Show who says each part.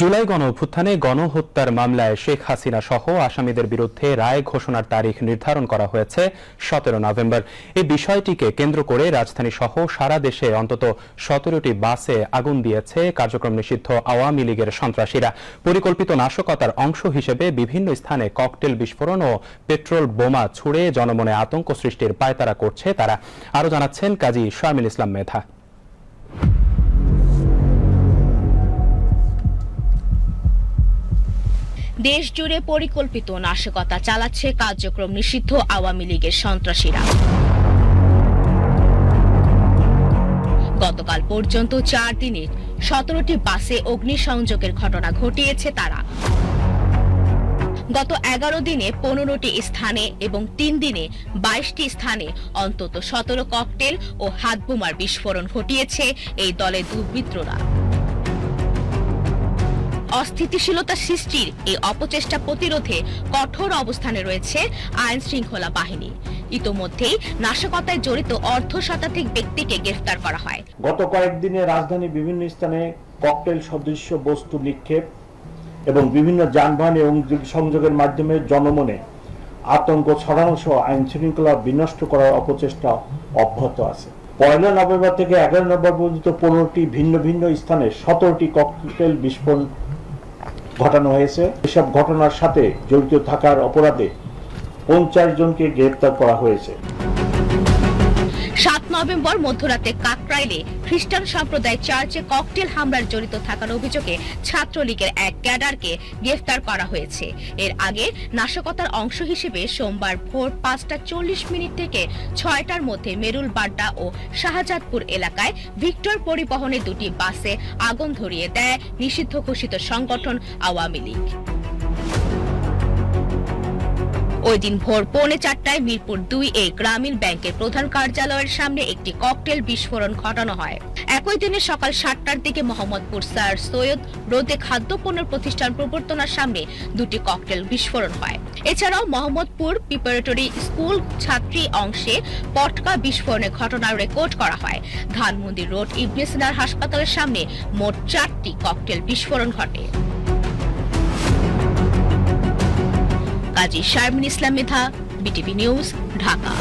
Speaker 1: জুলাই গণ অভ্যুত্থানে গণহত্যার মামলায় শেখ হাসিনা সহ আসামিদের বিরুদ্ধে রায় ঘোষণার তারিখ নির্ধারণ করা হয়েছে সতেরো নভেম্বর। এই বিষয়টিকে কেন্দ্র করে রাজধানী সহ সারা দেশে অন্তত সতেরোটি বাসে আগুন দিয়েছে কার্যক্রম নিষিদ্ধ আওয়ামী লীগের সন্ত্রাসীরা। পরিকল্পিত নাশকতার অংশ হিসেবে বিভিন্ন স্থানে ককটেল বিস্ফোরণ ও পেট্রোল বোমা ছুড়ে জনমনে আতঙ্ক সৃষ্টির পায়তারা করছে তারা। আরও জানাচ্ছেন কাজী শামিল ইসলাম মেধা।
Speaker 2: দেশ জুড়ে পরিকল্পিত নাশকতা চালাচ্ছে কার্যক্রম নিষিদ্ধ আওয়ামী লীগের সন্ত্রাসীরা। গতকাল পর্যন্ত চার দিনে সতেরোটি বাসে অগ্নিসংযোগের ঘটনা ঘটিয়েছে তারা। গত এগারো দিনে পনেরোটি স্থানে এবং তিন দিনে বাইশটি স্থানে অন্তত সতেরো ককটেল ও হাতবোমার বিস্ফোরণ ঘটিয়েছে এই দলের দুর্বৃত্তরা। অস্থিতিশীলতা সৃষ্টির এই অপচেষ্টা প্রতিরোধে কঠোর অবস্থানে রয়েছে আইন শৃঙ্খলা বাহিনী। ইতোমধ্যেই নাশকতায় জড়িত অর্ধ শতাধিক ব্যক্তিকে গ্রেফতার করা হয়।
Speaker 3: গত কয়েকদিনে রাজধানীর বিভিন্ন স্থানে ককটেল সদৃশ্য বস্তু নিক্ষেপ এবং বিভিন্ন যানবাহন এবং সংযোগের মাধ্যমে জনমনে আতঙ্ক ছড়ানো সহ আইন শৃঙ্খলা বিনষ্ট করার অপচেষ্টা অব্যাহত আছে। পয়লা নভেম্বর থেকে এগারো নভেম্বর পর্যন্ত পনেরোটি ভিন্ন ভিন্ন স্থানে সতেরোটি ককটেল বিস্ফোরণ ঘটানো হয়েছে। এসব ঘটনার সাথে জড়িত থাকার অপরাধে পঞ্চাশ জনকে গ্রেপ্তার করা হয়েছে।
Speaker 2: সাত নভেম্বর মধ্যরাতে কাকরাইলে খ্রিস্টান সম্প্রদায় চার্চে ককটেল হামলার জড়িত থাকার অভিযোগে ছাত্রলীগের এক ক্যাডারকে গ্রেফতার করা হয়েছে। এর আগে নাশকতার অংশ হিসেবে সোমবার ভোর পাঁচটা চল্লিশ মিনিট থেকে ছয়টার মধ্যে মেরুল বাড্ডা ও শাহজাদপুর এলাকায় ভিক্টর পরিবহনে দুটি বাসে আগুন ধরিয়ে দেয় নিষিদ্ধ ঘোষিত সংগঠন আওয়ামী লীগ। ওই দিন ভোর পৌনে চারটায় মিরপুর দুই এ গ্রামীণ ব্যাংকের প্রধান কার্যালয়ের সামনে একটি ককটেল বিস্ফোরণ ঘটানো হয়। একই দিনে সকাল সাতটার দিকে মোহাম্মদপুর স্যার সৈয়দ রোদে খাদ্যপণ্য প্রতিষ্ঠান প্রবর্তনার সামনে দুটি ককটেল বিস্ফোরণ হয়। এছাড়াও মোহাম্মদপুর প্রিপারেটরি স্কুল ছাত্রী অংশে পটকা বিস্ফোরণের ঘটনা রেকর্ড করা হয়। ধানমন্দির রোড ইবনেসিনার হাসপাতালের সামনে মোট চারটি ককটেল বিস্ফোরণ ঘটে। Kazi Sharmin Islam Medha BTV news Dhaka